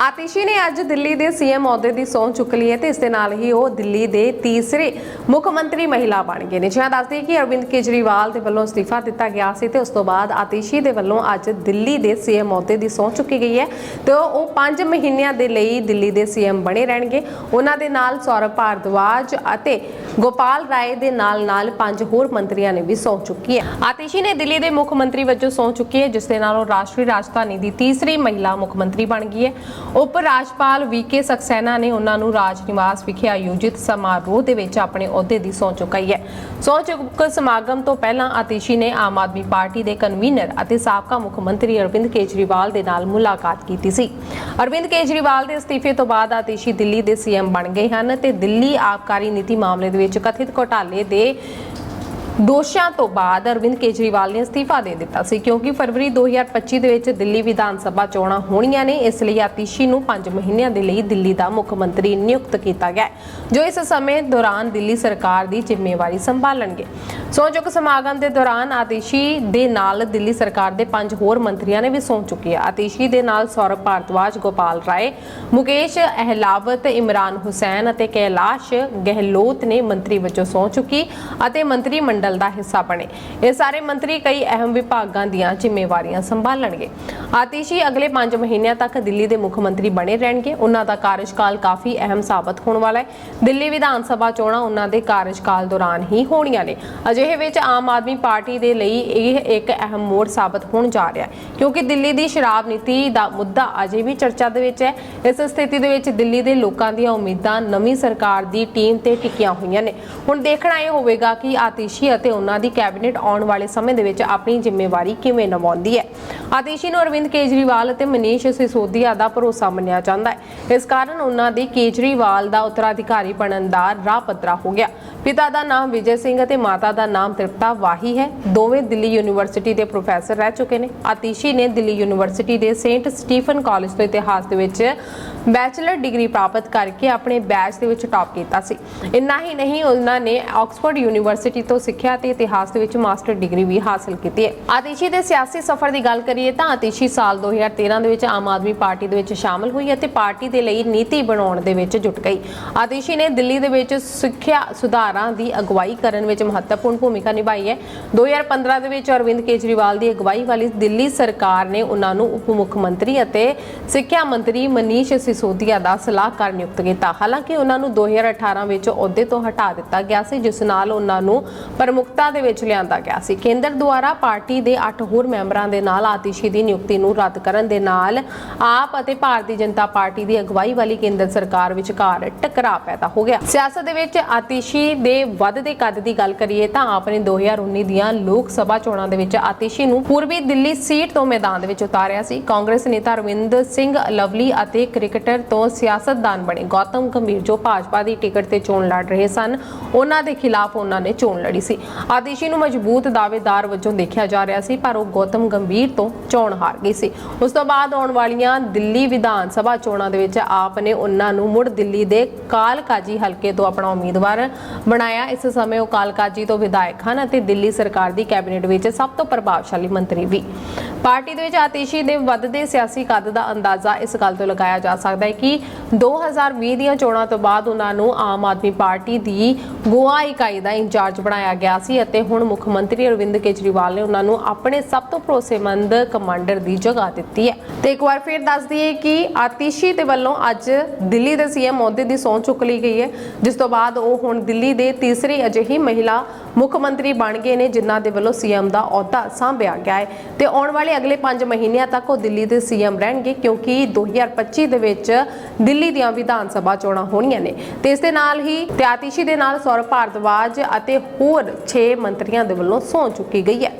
ਆਤਿਸ਼ੀ ਨੇ ਅੱਜ ਦਿੱਲੀ ਦੇ ਸੀਐਮ ਅਹੁਦੇ ਦੀ ਸਹੁੰ ਚੁੱਕ ਲਈ ਹੈ ਤੇ ਇਸ ਦੇ ਨਾਲ ਹੀ ਉਹ ਦਿੱਲੀ ਦੇ ਤੀਸਰੇ ਮੁੱਖ ਮੰਤਰੀ ਮਹਿਲਾ ਬਣ ਗਏ ਨੇ। ਜਿਹਾਂ ਦੱਸਦੀ ਕਿ ਅਰਵਿੰਦ ਕੇਜਰੀਵਾਲ ਦੇ ਵੱਲੋਂ ਅਸਤੀਫਾ ਦਿੱਤਾ ਗਿਆ ਸੀ ਤੇ ਉਸ ਤੋਂ ਬਾਅਦ ਆਤਿਸ਼ੀ ਦੇ ਵੱਲੋਂ ਅੱਜ ਦਿੱਲੀ ਦੇ ਸੀਐਮ ਅਹੁਦੇ ਦੀ ਸਹੁੰ ਚੁੱਕੀ ਗਈ ਹੈ ਤੇ ਉਹ 5 ਮਹੀਨਿਆਂ ਦੇ ਲਈ ਦਿੱਲੀ ਦੇ ਸੀਐਮ ਬਣੇ ਰਹਿਣਗੇ। ਉਹਨਾਂ ਦੇ ਨਾਲ ਸੌਰਵ ਭਾਰਦਵਾਜ ਅਤੇ ਗੋਪਾਲ ਰਾਏ ਦੇ ਨਾਲ-ਨਾਲ ਪੰਜ ਹੋਰ ਮੰਤਰੀਆਂ ਨੇ ਵੀ ਸਹੁੰ ਚੁੱਕੀ ਹੈ। ਆਤਿਸ਼ੀ ਨੇ ਦਿੱਲੀ ਦੇ ਮੁੱਖ ਮੰਤਰੀ ਵਜੋਂ ਸਹੁੰ ਚੁੱਕੀ ਹੈ, ਜਿਸ ਦੇ ਨਾਲ ਉਹ ਰਾਸ਼ਟਰੀ ਰਾਜਧਾਨੀ ਦੀ ਤੀਸਰੀ ਮਹਿਲਾ ਮੁੱਖ ਮੰਤਰੀ ਬਣ ਗਈ ਹੈ। ਉਪ ਰਾਜਪਾਲ ਵੀਕੇ ਸਕਸੈਨਾ ਨੇ ਉਹਨਾਂ ਨੂੰ ਰਾਜ ਨਿਵਾਸ ਵਿਖੇ ਆਯੋਜਿਤ ਸਮਾਰੋਹ ਦੇ ਵਿੱਚ ਆਪਣੇ ਅਹੁਦੇ ਦੀ ਸਹੁੰ ਚੁਕਾਈ ਹੈ। ਸਹੁੰ ਚੁੱਕ ਸਮਾਗਮ ਤੋਂ ਪਹਿਲਾਂ ਆਤਿਸ਼ੀ ਨੇ ਆਮ ਆਦਮੀ ਪਾਰਟੀ ਦੇ ਕਨਵੀਨਰ ਅਤੇ ਸਾਬਕਾ ਮੁੱਖ ਮੰਤਰੀ ਅਰਵਿੰਦ ਕੇਜਰੀਵਾਲ ਦੇ ਨਾਲ ਮੁਲਾਕਾਤ ਕੀਤੀ ਸੀ। ਅਰਵਿੰਦ ਕੇਜਰੀਵਾਲ ਦੇ ਅਸਤੀਫੇ ਤੋਂ ਬਾਅਦ ਆਤਿਸ਼ੀ ਦਿੱਲੀ ਦੇ ਸੀਐਮ ਬਣ ਗਏ ਹਨ ਤੇ ਦਿੱਲੀ ਆਬਕਾਰੀ ਨੀਤੀ ਮਾਮਲੇ ਦੇ ਵਿੱਚ ਕਥਿਤ ਘੋਟਾਲੇ ਦੇ ਦੋਸ਼ਾਂ ਤੋਂ ਬਾਅਦ ਅਰਵਿੰਦ ਕੇਜਰੀਵਾਲ ਨੇ ਅਸਤੀਫਾ ਦੇ ਦਿੱਤਾ ਸੀ, ਕਿਉਂਕਿ ਫਰਵਰੀ 2025 ਦੇ ਵਿੱਚ ਦਿੱਲੀ ਵਿਧਾਨ ਸਭਾ ਚੋਣਾਂ ਹੋਣੀਆਂ ਨੇ, ਇਸ ਲਈ ਆਤਿਸ਼ੀ ਨੂੰ 5 ਮਹੀਨਿਆਂ ਦੇ ਲਈ ਦਿੱਲੀ ਦਾ ਮੁੱਖ ਮੰਤਰੀ ਨਿਯੁਕਤ ਕੀਤਾ ਗਿਆ ਜੋ ਇਸ ਸਮੇਂ ਦੌਰਾਨ ਦਿੱਲੀ ਸਰਕਾਰ ਦੀ ਜ਼ਿੰਮੇਵਾਰੀ ਸੰਭਾਲਣਗੇ। ਸਹੁੰ ਸਮਾਗਮ ਦੇ ਦੌਰਾਨ ਆਤਿਸ਼ੀ ਦੇ ਨਾਲ ਦਿੱਲੀ ਸਰਕਾਰ ਦੇ ਪੰਜ ਹੋਰ ਮੰਤਰੀਆਂ ਨੇ ਵੀ ਸਹੁੰ ਚੁੱਕੀ ਹੈ ਆਤਿਸ਼ੀ ਦੇ ਨਾਲ ਸੌਰਵ ਭਾਰਦਵਾਜ, ਗੋਪਾਲ ਰਾਏ, ਮੁਕੇਸ਼ ਅਹਿਲਾਵਤ, ਇਮਰਾਨ ਹੁਸੈਨ ਅਤੇ ਕੈਲਾਸ਼ ਗਹਿਲੋਤ ਨੇ ਮੰਤਰੀ ਵਜੋਂ ਸਹੁੰ ਚੁੱਕੀ ਅਤੇ ਮੰਤਰੀ ਮੰਡਲ ਦਾ ਹਿੱਸਾ ਬਣੇ। ਇਹ ਸਾਰੇ ਮੰਤਰੀ ਕਈ ਅਹਿਮ ਵਿਭਾਗਾਂ ਦੀਆਂ ਜ਼ਿੰਮੇਵਾਰੀਆਂ ਸੰਭਾਲਣਗੇ। ਆਤਿਸ਼ੀ ਅਗਲੇ 5 ਮਹੀਨਿਆਂ ਤੱਕ ਦਿੱਲੀ ਦੇ ਮੁੱਖ ਮੰਤਰੀ ਬਣੇ ਰਹਿਣਗੇ। ਉਹਨਾਂ ਦਾ ਕਾਰਜਕਾਲ ਕਾਫੀ ਅਹਿਮ ਸਾਬਤ ਹੋਣ ਵਾਲਾ ਹੈ। ਦਿੱਲੀ ਵਿਧਾਨ ਸਭਾ ਚੋਣਾਂ ਉਹਨਾਂ ਦੇ ਕਾਰਜਕਾਲ ਦੌਰਾਨ ਹੀ ਹੋਣੀਆਂ ਨੇ। ਅਜਿਹੇ ਵਿੱਚ ਆਮ ਆਦਮੀ ਪਾਰਟੀ ਦੇ ਲਈ ਇਹ ਇੱਕ ਅਹਿਮ ਮੋੜ ਸਾਬਤ ਹੋਣ ਜਾ ਰਿਹਾ ਹੈ। ਕਿਉਂਕਿ ਦਿੱਲੀ ਦੀ ਸ਼ਰਾਬ ਨੀਤੀ ਦਾ ਮੁੱਦਾ ਅਜੇ ਵੀ ਚਰਚਾ ਦੇ ਵਿੱਚ ਹੈ। ਇਸ ਸਥਿਤੀ ਦੇ ਵਿੱਚ ਦਿੱਲੀ ਦੇ ਲੋਕਾਂ ਦੀਆਂ ਉਮੀਦਾਂ ਨਵੀਂ ਸਰਕਾਰ ਦੀ ਟੀਮ ਤੇ ਟਿਕੀਆਂ ਹੋਈਆਂ ਨੇ। ਹੁਣ ਦੇਖਣਾ ਇਹ ਹੋਵੇਗਾ ਕਿ ਆਤਿਸ਼ੀ ਅਤੇ ਉਹਨਾਂ ਦੀ ਕੈਬਨਿਟ ਆਉਣ ਵਾਲੇ ਸਮੇਂ ਦੇ ਵਿੱਚ ਆਪਣੀ ਜ਼ਿੰਮੇਵਾਰੀ ਕਿਵੇਂ ਨਿਭਾਉਂਦੀ ਹੈ? ਆਤਿਸ਼ੀ ਨੂੰ ਅਰਵਿੰਦ ਕੇਜਰੀਵਾਲ ਅਤੇ ਮਨੀਸ਼ ਸਿਸੋਦੀਆ ਦਾ ਭਰੋਸਾ ਮੰਨਿਆ ਜਾਂਦਾ ਹੈ। ਇਸ ਕਾਰਨ ਉਹਨਾਂ ਦੀ ਕੇਜਰੀਵਾਲ ਦਾ ਉੱਤਰਾਧਿਕਾਰੀ ਬਣਨ ਦਾ ਰਾਹ ਪੱਧਰਾ ਹੋ ਗਿਆ। ਪਿਤਾ ਦਾ ਨਾਮ ਵਿਜੇ ਸਿੰਘ ਅਤੇ ਮਾਤਾ ਦਾ ਨਾਮ ਤ੍ਰਿਪਤਾ ਵਾਹੀ ਹੈ। ਦੋਵੇਂ ਦਿੱਲੀ ਯੂਨੀਵਰਸਿਟੀ ਦੇ ਪ੍ਰੋਫੈਸਰ ਰਹਿ ਚੁੱਕੇ ਨੇ। ਆਤਿਸ਼ੀ ਨੇ ਦਿੱਲੀ ਯੂਨੀਵਰਸਿਟੀ ਦੇ ਸੇਂਟ ਸਟੀਫਨ ਕਾਲਜ ਤੋਂ ਇਤਿਹਾਸ ਦੇ ਵਿੱਚ ਬੈਚਲਰ ਡਿਗਰੀ ਪ੍ਰਾਪਤ ਕਰਕੇ ਆਪਣੇ ਬੈਚ ਦੇ ਵਿੱਚ ਟਾਪ ਕੀਤਾ ਸੀ। ਇੰਨਾ ਹੀ ਨਹੀਂ, ਉਹਨਾਂ ਨੇ ਆਕਸਫੋਰਡ ਯੂਨੀਵਰਸਿਟੀ ਤੋਂ ਸਿੱਖਿਆ ਤੇ ਇਤਿਹਾਸ ਦੇ ਵਿੱਚ ਮਾਸਟਰ ਡਿਗਰੀ ਵੀ ਹਾਸਲ ਕੀਤੀ ਹੈ। ਆਤਿਸ਼ੀ ਦੇ ਸਿਆਸੀ ਸਫ਼ਰ ਦੀ ਗੱਲ ਕਰੀਏ ਤਾਂ ਆਤਿਸ਼ੀ ਸਾਲ 2013 ਦੇ ਵਿੱਚ ਆਮ ਆਦਮੀ ਪਾਰਟੀ ਦੇ ਵਿੱਚ ਸ਼ਾਮਲ ਹੋਈ ਅਤੇ ਪਾਰਟੀ ਦੇ ਲਈ ਨੀਤੀ ਬਣਾਉਣ ਦੇ ਵਿੱਚ ਜੁਟ ਗਈ। ਆਤਿਸ਼ੀ ਨੇ ਦਿੱਲੀ ਦੇ ਵਿੱਚ ਸਿੱਖਿਆ ਸੁਧਾਰਾਂ ਦੀ ਅਗਵਾਈ ਕਰਨ ਵਿੱਚ ਮਹੱਤਵਪੂਰਨ ਭੂਮਿਕਾ ਨਿਭਾਈ ਹੈ। 2015 ਦੇ ਵਿੱਚ ਅਰਵਿੰਦ ਕੇਜਰੀਵਾਲ ਦੀ ਅਗਵਾਈ ਵਾਲੀ ਦਿੱਲੀ ਸਰਕਾਰ ਨੇ ਉਹਨਾਂ ਨੂੰ ਉਪ ਮੁੱਖ ਮੰਤਰੀ ਅਤੇ ਸਿੱਖਿਆ ਮੰਤਰੀ ਮਨੀਸ਼ ਸਿਸੋਦੀਆ ਦਾ ਸਲਾਹਕਾਰ ਨਿਯੁਕਤ ਕੀਤਾ। ਹਾਲਾਂਕਿ ਉਹਨਾਂ ਨੂੰ 2018 ਵਿੱਚ ਅਹੁਦੇ ਤੋਂ ਹਟਾ ਦਿੱਤਾ ਗਿਆ ਸੀ, ਜਿਸ ਨਾਲ ਉਹਨਾਂ ਨੂੰ ਪ੍ਰਮੁਖਤਾ ਦੇ ਵਿੱਚ ਲਿਆਂਦਾ ਗਿਆ ਸੀ। ਕੇਂਦਰ ਦੁਆਰਾ ਪਾਰਟੀ ਦੇ 8 ਹੋਰ ਮੈਂਬਰਾਂ ਦੇ ਨਾਲ ਆਤਿਸ਼ੀ ਦੀ ਨਿਯੁਕਤੀ ਨੂੰ ਰੱਦ ਕਰਨ ਦੇ ਨਾਲ ਆਪ ਅਤੇ ਭਾਰਤੀ ਜਨਤਾ ਪਾਰਟੀ ਦੀ ਅਗਵਾਈ ਵਾਲੀ ਕੇਂਦਰ ਸਰਕਾਰ ਵਿਚਕਾਰ ਟਕਰਾਅ ਪੈਦਾ ਹੋ ਗਿਆ। ਸਿਆਸਤ ਦੇ ਵਿੱਚ ਆਤਿਸ਼ੀ ਦੇ ਵੱਧਦੇ ਕੱਦ ਦੀ ਗੱਲ ਕਰੀਏ ਤਾਂ ਆਪ ਨੇ 2019 ਦੀਆਂ ਲੋਕ ਸਭਾ ਚੋਣਾਂ ਦੇ ਵਿੱਚ ਆਤਿਸ਼ੀ ਨੂੰ ਪੂਰਬੀ ਦਿੱਲੀ ਸੀਟ ਤੋਂ ਮੈਦਾਨ ਦੇ ਵਿੱਚ ਉਤਾਰਿਆ ਸੀ। ਕਾਂਗਰਸ ਨੇਤਾ ਰਵਿੰਦਰ ਸਿੰਘ ਲਵਲੀ ਅਤੇ ਕ੍ਰਿਕਟਰ ਤੋਂ ਸਿਆਸਤਦਾਨ ਬਣੇ ਗੌਤਮ ਗੰਭੀਰ ਜੋ ਭਾਜਪਾ ਦੀ ਟਿਕਟ ਤੇ ਚੋਣ ਲੜ ਰਹੇ ਸਨ, ਉਹਨਾਂ ਦੇ ਖਿਲਾਫ ਉਹਨਾਂ ਨੇ ਚੋਣ ਲੜੀ ਸੀ। ਆਤਿਸ਼ੀ ਨੂੰ ਮਜ਼ਬੂਤ ਦਾਅਵੇਦਾਰ ਵਜੋਂ ਦੇਖਿਆ ਜਾ ਰਿਹਾ ਸੀ, ਪਰ ਉਹ ਗੌਤਮ ਗੰਭੀਰ ਤੋਂ ਚੋਣ ਹਾਰ ਗਈ ਸੀ। ਉਸ ਤੋਂ ਬਾਅਦ ਆਉਣ ਵਾਲੀਆਂ ਦਿੱਲੀ ਵਿਧਾਨ ਸਭਾ ਚੋਣਾਂ ਦੇ ਵਿੱਚ ਆਪ ਨੇ ਉਹਨਾਂ ਨੂੰ ਮੁੜ ਦਿੱਲੀ ਦੇ ਕਾਲਕਾਜੀ ਹਲਕੇ ਤੋਂ ਆਪਣਾ ਉਮੀਦਵਾਰ ਬਣਾਇਆ। ਇਸ ਸਮੇਂ ਉਹ ਕਾਲਕਾਜੀ ਤੋਂ ਵਿਧਾਇਕ ਹਨ ਅਤੇ ਦਿੱਲੀ ਸਰਕਾਰ ਦੀ ਕੈਬਨਿਟ ਵਿੱਚ ਸਭ ਤੋਂ ਪ੍ਰਭਾਵਸ਼ਾਲੀ ਮੰਤਰੀ ਵੀ। ਪਾਰਟੀ ਦੇ ਵਿੱਚ ਆਤਿਸ਼ੀ ਦੇ ਵੱਧਦੇ ਸਿਆਸੀ ਕੱਦ ਦਾ ਅੰਦਾਜ਼ਾ ਇਸ ਗੱਲ ਤੋਂ ਲਗਾਇਆ ਜਾ ਸਕਦਾ ਹੈ ਕਿ 2020 ਦੀਆਂ ਚੋਣਾਂ ਤੋਂ ਬਾਅਦ ਉਹਨਾਂ ਨੂੰ ਆਮ ਆਦਮੀ ਪਾਰਟੀ ਦੀ ਗੋਆ ਇਕਾਈ ਦਾ ਇੰਚਾਰਜ ਬਣਾਇਆ ਗਿਆ ਸੀ ਅਤੇ ਹੁਣ ਮੁੱਖ ਮੰਤਰੀ ਅਰਵਿੰਦ ਕੇਜਰੀਵਾਲ ਨੇ ਉਹਨਾਂ ਨੂੰ ਆਪਣੇ ਸਭ ਤੋਂ ਭਰੋਸੇਮੰਦ ਕਮਾਂਡਰ ਦੀ ਜਗ੍ਹਾ ਦਿੱਤੀ ਹੈ। ਤੇ ਇੱਕ ਵਾਰ ਫਿਰ ਦੱਸ ਦਈਏ ਕਿ ਆਤਿਸ਼ੀ ਦੇ ਵੱਲੋਂ ਅੱਜ ਦਿੱਲੀ ਦੇ ਸੀਐਮ ਅਹੁਦੇ ਦੀ ਸਹੁੰ ਚੁੱਕ ਲਈ ਗਈ ਹੈ, ਜਿਸ ਤੋਂ ਬਾਅਦ ਉਹ ਹੁਣ ਦਿੱਲੀ ਦੇ ਤੀਸਰੀ ਅਜਿਹੀ ਮਹਿਲਾ ਮੁੱਖ ਮੰਤਰੀ ਬਣ ਗਏ ਨੇ, ਜਿਨ੍ਹਾਂ ਦੇ ਵੱਲੋਂ ਸੀਐਮ ਦਾ ਅਹੁਦਾ ਸੰਭਿਆ ਗਿਆ ਹੈ। ਤੇ ਆਉਣ ਵਾਲੇ ਅਗਲੇ 5 ਮਹੀਨਿਆਂ ਤੱਕ ਉਹ ਦਿੱਲੀ ਦੇ ਸੀਐਮ ਰਹਿਣਗੇ ਕਿਉਂਕਿ 2025 ਦੇ ਵਿੱਚ ਦਿੱਲੀ ਦੀਆਂ ਵਿਧਾਨ ਸਭਾ ਚੋਣਾਂ ਹੋਣੀਆਂ ਨੇ। ਤੇ ਇਸ ਦੇ ਨਾਲ ਹੀ ਤੇ ਦੇ ਨਾਲ ਸੌਰਵ ਭਾਰਦਵਾਜ ਅਤੇ ਹੋਰ 6 ਮੰਤਰੀਆਂ ਦੇ ਵੱਲੋਂ ਸੌਂ ਚੁੱਕੀ ਗਈ ਹੈ।